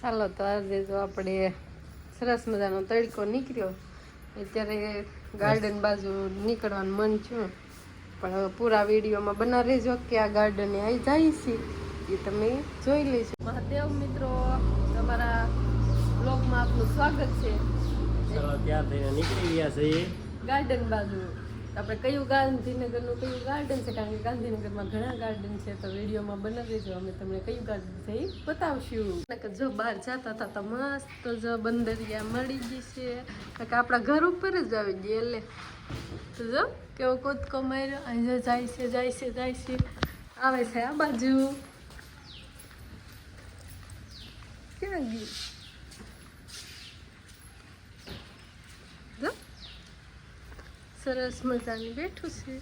ચાલો તો આજે જો આપણે સરસ મજાનો તડકો નીકળ્યો. અત્યારે ગાર્ડન બાજુ નીકળવાનું મન થયું. પણ પૂરા વિડીયોમાં બના રહેજો કે આ ગાર્ડને આવી જાય છે. એ તમે જોઈ લેજો. મહાદેવ મિત્રો તમારા બ્લોગમાં આપનું સ્વાગત છે. નીકળી ગયા છે ગાર્ડન બાજુ. આપણે કયું ગાંધીનગરનું કયું ગાર્ડન છે? કારણ કે ગાંધીનગરમાં ઘણા ગાર્ડન છે, તો વિડીયોમાં બનાવી દેજો અમે તમને કયું ગાર્ડન છે એ બતાવશું. જો બહાર જતા હતા તો મસ્ત જો બંદરિયા મળી ગઈ છે. કે આપણા ઘર ઉપર જ આવી ગઈ એટલે. તો જો, કેવો કૂદકો માર્યો. અહીં જાય છે જાય છે જાય છે. આવે છે આ બાજુ. ક્યાં ગઈ જો સરસ મજાની બેઠું છે.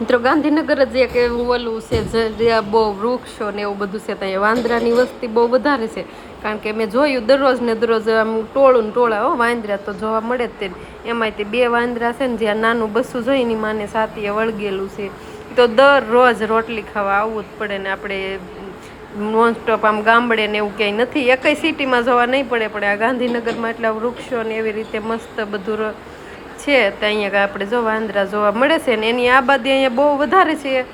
મિત્રો, ગાંધીનગર જ એક એવું ઓલું છે જ્યાં બહુ વૃક્ષો ને એવું બધું છે, ત્યાં વાંદરાની વસ્તી બહુ વધારે છે. કારણ કે મેં જોયું દરરોજ ને દરરોજ આમ ટોળું ને ટોળા, હો, વાંદરા તો જોવા મળે જ તે એમાંય તે બે વાંદરા છે ને જ્યાં નાનું બસું જોઈને માને સાતીએ વળગેલું છે. તો દરરોજ રોટલી ખાવા આવવું જ પડે ને આપણે નોન સ્ટોપ આમ ગામડે ને એવું ક્યાંય નથી. એકય સિટીમાં જવા નહીં પડે, પણ આ ગાંધીનગરમાં એટલા વૃક્ષો ને એવી રીતે મસ્ત બધું છે, તો અહીંયા આપણે જો વાંદરા જોવા મળે છે ને એની આબાદી અહીંયા બહુ વધારે છે.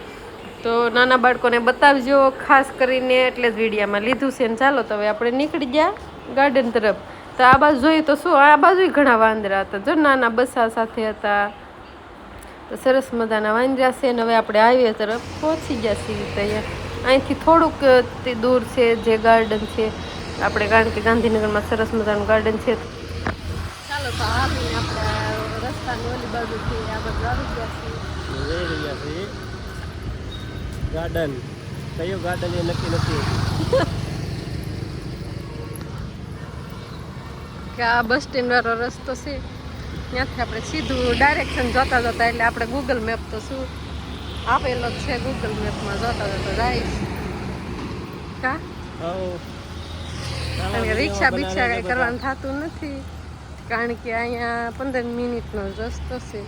તો નાના બાળકોને બતાવજો, ખાસ કરીને એટલે જ વિડીયામાં લીધું છે ને ચાલો તો હવે આપણે નીકળી ગયા ગાર્ડન તરફ. તો આ બાજુ જોઈએ તો શું, આ બાજુ ઘણા વાંદરા હતા. જો નાના બસા સાથે હતા. તો સરસ મજાના વાંદરા છે ને હવે આપણે હાઈવે તરફ પહોંચી ગયા છીએ રીતે અહીંયા અહીંથી થોડુંક તે દૂર છે જે ગાર્ડન છે. આપણે કારણ કે ગાંધીનગરમાં સરસ મજાનું ગાર્ડન છે. ચાલો તો આવીને આપણે રસ્તાની ઓલી બાજુથી આ બાજુ આવી ગયા છીએ. લઈ રહ્યા છીએ. ગાર્ડન કયું ગાર્ડન એ નક્કી નથી કે આ બસ સ્ટેન્ડ વાળો રસ્તો છે. ત્યાંથી આપણે સીધું ડાયરેક્શન જોતા જતા એટલે આપણે ગૂગલ મેપ તો શું આપેલો છે ગૂગલ મેપમાં જોતા જતા જાય કા? કારણ કે રિક્ષા બિક્ષા કઈ કરવાનું થતું નથી. કારણ કે અહીંયા પંદર મિનિટનો રસ્તો છે.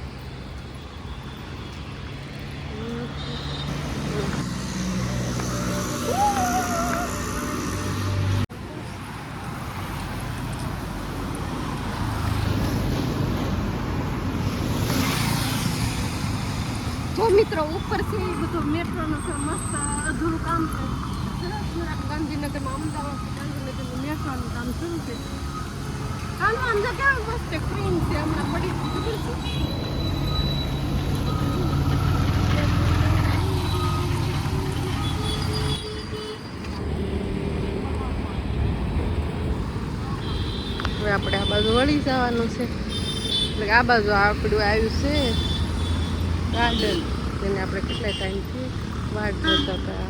મિત્રો ઉપર છે એ બધું મેટ્રોનું છે મસ્ત અધૂરું કામ છે સરસ ગાંધીનગરમાં અમદાવાદ ગાંધીનગરનું મેટ્રોનું કામ શરૂ છે આનું અંદર કેવું મસ્ત ક્રીમ છે હમણાં પડી ખબર આપણે આ બાજુ વળી જવાનું છે એટલે આ બાજુ આપણું આવ્યું છે ગાર્ડન જેને આપણે કેટલા ટાઈમથી વાટ જોતા હતા.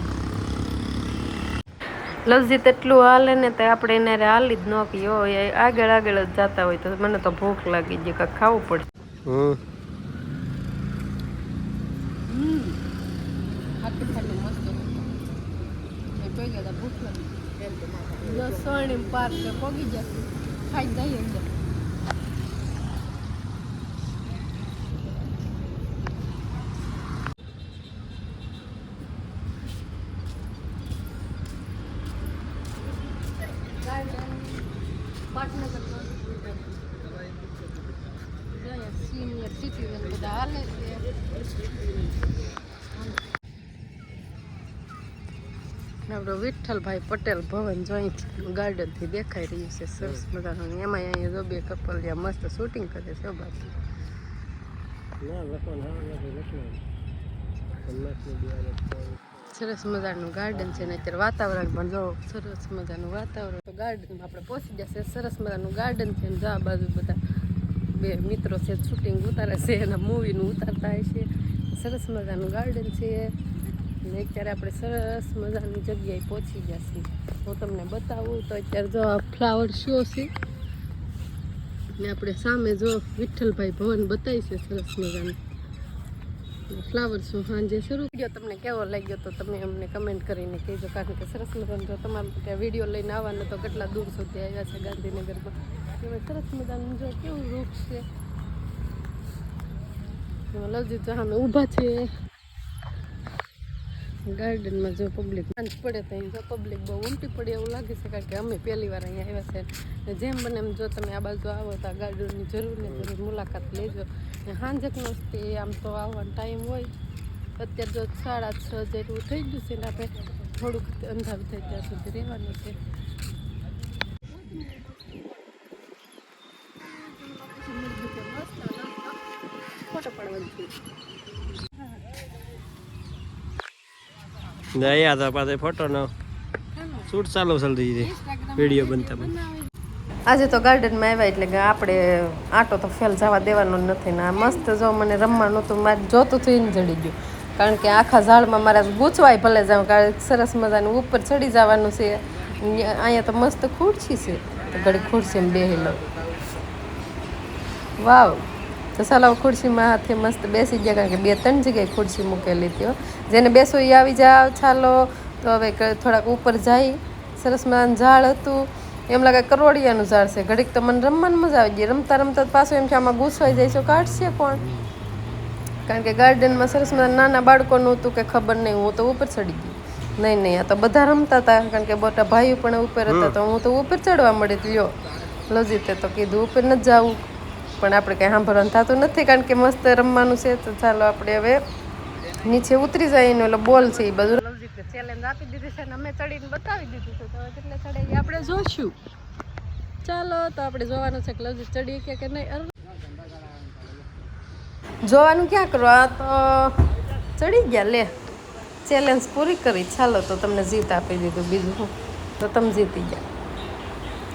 લસજી તેટલું હાલે ને તે આપણે એને હાલી જ ન પીઓ આગળ આગળ જ જતા હોય તો મને તો ભૂખ લાગી જાય કાંક ખાવું પડે. હમ. ખાટું ખાટું મસ્ત મેં કોઈ ગયા ભૂખ લાગી. સ્વર્ણિમ પાર્ક પોગી જશે. ખાઈ જઈએ અંદર. સિનિયર સિટીઝન બધા હાલે છે આપણો વિઠ્ઠલભાઈ પટેલ ભવન જોઈન્ટ ગાર્ડનથી દેખાઈ રહ્યું છે સરસ મજાનું. એમાં અહીંયા જો બે કપલ જ્યાં મસ્ત શૂટિંગ કરે છે બાકી. ના લખવાનું હા લખવાનું. સરસ મજાનું ગાર્ડન છે ને અત્યારે વાતાવરણ પણ જો સરસ મજાનું વાતાવરણ. તો ગાર્ડનમાં આપણે પહોંચી જશે સરસ મજાનું ગાર્ડન છે ને જો આ બાજુ બધા બે મિત્રો છે શૂટિંગ ઉતારે છે એના મૂવીનું ઉતારતા હોય છે. સરસ મજાનું ગાર્ડન છે. અને અત્યારે આપણે સરસ મજાની જગ્યાએ પહોંચી છીએ. હું તમને બતાવું તો અત્યારે જો ફ્લાવર શો છે. ને આપણે સામે જો વિઠ્ઠલભાઈ ભવન બતાવી સરસ મજાનું. ફ્લાવર શો સાંજે શરૂ વીડિયો તમને કેવો લાગ્યો તો તમે અમને કમેન્ટ કરીને કહેજો. કારણ કે સરસ મજાનો જો તમારે ત્યાં વીડિયો લઈને આવવાનો તો કેટલા દૂર સુધી આવ્યા છે ગાંધીનગરમાં એમાં સરસ મજાનું જો કેવું વૃક્ષ છે. લવજીત જો ઊભા છે. ગાર્ડનમાં જો પબ્લિક સાંજ પડે તો અહીં જો પબ્લિક બહુ ઉમટી પડે એવું લાગે છે કારણ કે અમે પહેલી વાર અહીંયા આવ્યા છે. ને જેમ બને એમ જો તમે આ બાજુ આવો તો આ ગાર્ડનની જરૂર ને જરૂર મુલાકાત લેજો. ને સાંજકનો તે આમ તો આવવાનો ટાઈમ હોય. અત્યારે જો સાડા છ જેટલું થઈ ગયું છે ને આપણે થોડુંક અંધારું થાય ત્યાં સુધી રહેવાનું છે. ફોટો પડવાનું છે. અહીંયા હતા પાસે ફોટોનો શૂટ ચાલુ ચાલતી હતી વીડિયો બનતા આજે તો ગાર્ડનમાં આવ્યા એટલે કે આપણે આટો તો ફેલ જવા દેવાનો નથી ને આ મસ્ત જો મને રમવાનું હતું, મારે જોતું એને જડી ગયું. કારણ કે આખા ઝાડમાં મારા ગૂંચવાય ભલે જાઉં કારણ સરસ મજાનું ઉપર ચડી જવાનું છે. અહીંયા તો મસ્ત ખુરશી છે. તો ઘડી ખુરશીમાં બેસી લઉં. વાવ. તો સલાવ ખુરશીમાં હાથે મસ્ત બેસી ગયા કારણ કે બે ત્રણ જગ્યાએ ખુરશી મૂકેલી હતી. જેને બેસો એ આવી જાવ ચાલો. તો હવે થોડાક ઉપર જાય. સરસ મજાનું ઝાડ હતું. એમ લાગે કરોડિયાનું ઝાડ છે. ઘડીક તો મને રમવાની મજા આવી ગઈ. રમતા રમતા પાછું એમ કે આમાં ગુસવાઈ જાય છે. કાઢશે કોણ? કારણ કે ગાર્ડનમાં સરસ મજા નાના બાળકોનું હતું કે ખબર નહીં. હું તો ઉપર ચડી ગઈ. નહીં નહીં આ તો બધા રમતા હતા. કારણ કે મોટા ભાઈઓ પણ ઉપર હતા. તો હું તો ઉપર ચડવા મળી લ્યો લજીતે તો કીધું ઉપર ન જવું પણ આપણે કંઈ સાંભળવાનું થતું નથી કારણ કે મસ્ત રમવાનું છે. તો ચાલો આપણે હવે નીચે ઉતરી જાય એનો એટલે બોલ છે એ બધું ચેલેન્જ આપી દીધી છે અને અમે ચડીને બતાવી દીધું છે. તો કેટલે ચડે આપણે જોઈશું ચાલો તો આપણે જોવાનું છે કે લવજી ચડીએ કે કે નહીં. જોવાનું ક્યાં કરો? આ તો ચડી ગયા લે. ચેલેન્જ પૂરી કરી. ચાલો તો તમને જીત આપી દીધું બીજું તો તમે જીતી ગયા.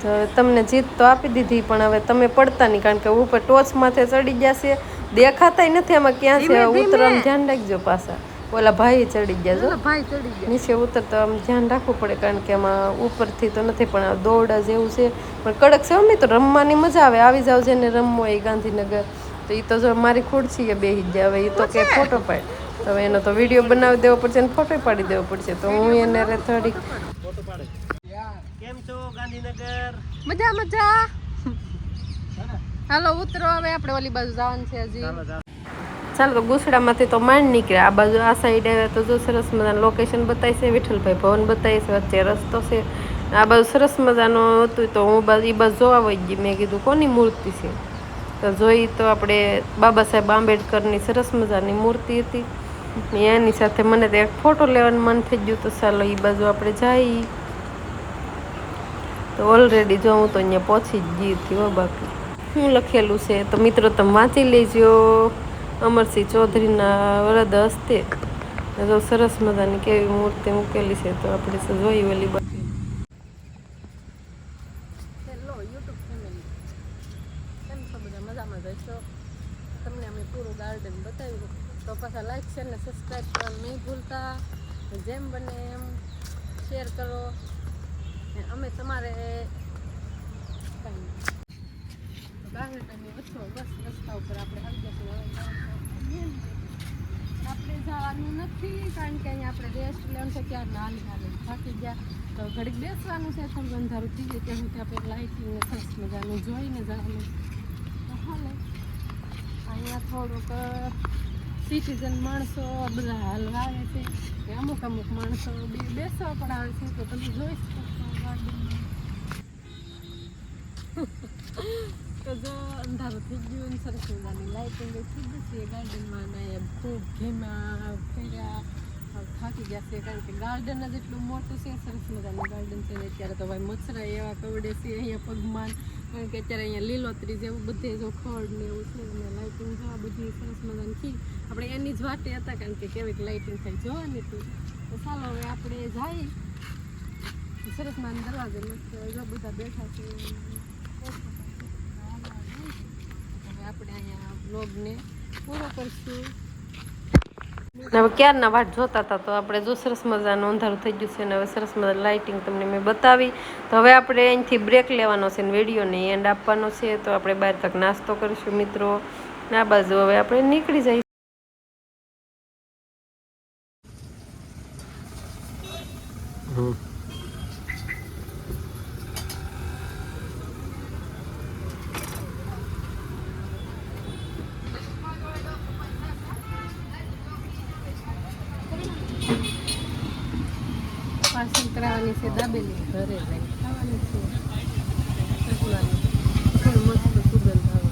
તો તમને જીત તો આપી દીધી પણ હવે તમે પડતા નહીં કારણ કે ઉપર ટોચ માથે ચડી ગયા છે. દેખાતાય નથી આમાં ક્યાં છે ઉતરવાનું ધ્યાન રાખજો પાછા. ઓલા ભાઈ ચડી ગયા છે. ભાઈ ચડી ગયા. નીચે ઉતરતા આમ ધ્યાન રાખવું પડે કારણ કે આમાં ઉપરથી તો નથી પણ આ દોરડા જેવું છે. પણ કડક છે મમ્મી તો રમવાની મજા આવે. આવી જાવ જેને રમવો એ ગાંધીનગર. તો એ તો જો મારી ખુરશી બેસી ગયા હવે એ તો કે ફોટો પાડ. તો હવે એનો તો વીડિયો બનાવી દેવો પડશે ને ફોટો પાડી દેવો પડશે. તો હું એને થોડીક ફોટો પાડે છો ગાંધીનગર. મજા મજા. હાલો ઉતરો. હવે આપણે ઓલી બાજુ જવાનું છે હજી. ચાલો તો ગુસડામાંથી તો માંડ નીકળ્યા આ બાજુ આ સાઈડ આવ્યા તો જો સરસ મજાનું લોકેશન બતાવી છે વિઠ્ઠલભાઈ ભવન બતાવી છે વચ્ચે રસ્તો છે. આ બાજુ સરસ મજાનું હતું તો હું બાજુ એ બાજુ જોવા વહી ગઈ. મેં કીધું કોની મૂર્તિ છે? તો જોઈ તો આપણે બાબા સાહેબ આંબેડકરની સરસ મજાની મૂર્તિ હતી. એની સાથે મને તો એક ફોટો લેવાનું મન થઈ ગયું તો ચાલો એ બાજુ આપણે જઈ તો ઓલરેડી જો હું તો અહીંયા પહોંચી જ ગઈ હતી હો બાકી. શું લખેલું છે? તો મિત્રો, તમે વાંચી લેજો. અમરસિંહ ચૌધરીના વરદ હસ્તે. જો સરસ મજાની કેવી મૂર્તિ મૂકેલી છે, તો આપણે જોઈ ઓલી તમને પૂરું ગાર્ડન બતાવ્યું. તો પાછા લાઈક છે ને સબસ્ક્રાઈબ કરવાનું નહીં ભૂલતા. જેમ બને એમ શેર કરો. અમે તમારે આપણે જવાનું નથી, કારણ કે અહીંયા આપણે રેસ્ટ લેવાનું છે ક્યાં નાલ હાલે થાકી ગયા. તો ઘડીક બેસવાનું છે, થોડું અંધારું થઈ જાય ત્યાં સુધી આપણે લાઇટિંગ સરસ મજાનું જોઈને જવાનું. તો હાલે. અહીંયા થોડુંક સિટીઝન માણસો બધા હાલવા આવે છે અમુક અમુક માણસો બેસવા પણ આવે છે, તો તમે જોઈ શકો. તો થઈ થઈ તો એવા કવડે છે અહીંયા પગમાન કે અત્યારે અહીંયા લીલોતરી જેવું બધે જો ખડ ને એવું છે અને લાઇટિંગ જોવા બધી સરસ મજાની થી આપણે એની જ વાટે હતા કારણ કે કેવીક લાઇટિંગ થાય જોવાની હતી તો ચાલો હવે આપણે જઈએ સરસ માન દરવાજે મસ્ત બધા બેઠા છે. હવે આપણે અહીંયા બ્લોગને પૂરો ક્યારના વાટ જોતા હતા તો આપણે જો સરસ મજાનું અંધારું થઈ ગયું છે અને હવે સરસ મજા લાઇટિંગ તમને મેં બતાવી. તો હવે આપણે અહીંથી બ્રેક લેવાનો છે ને વિડીયોને એન્ડ આપવાનો છે. તો આપણે બહાર તક નાસ્તો કરીશું મિત્રો. આ બાજુ હવે આપણે નીકળી જઈશું. પાર્સલ છે દાબેલી ઘરે જઈને ખાવાની મસ્ત સુગંધ આવે.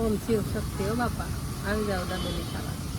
ઓમ શિવ શક્તિ હો બાપા. આવી જાઓ દાબેલી ખાવા.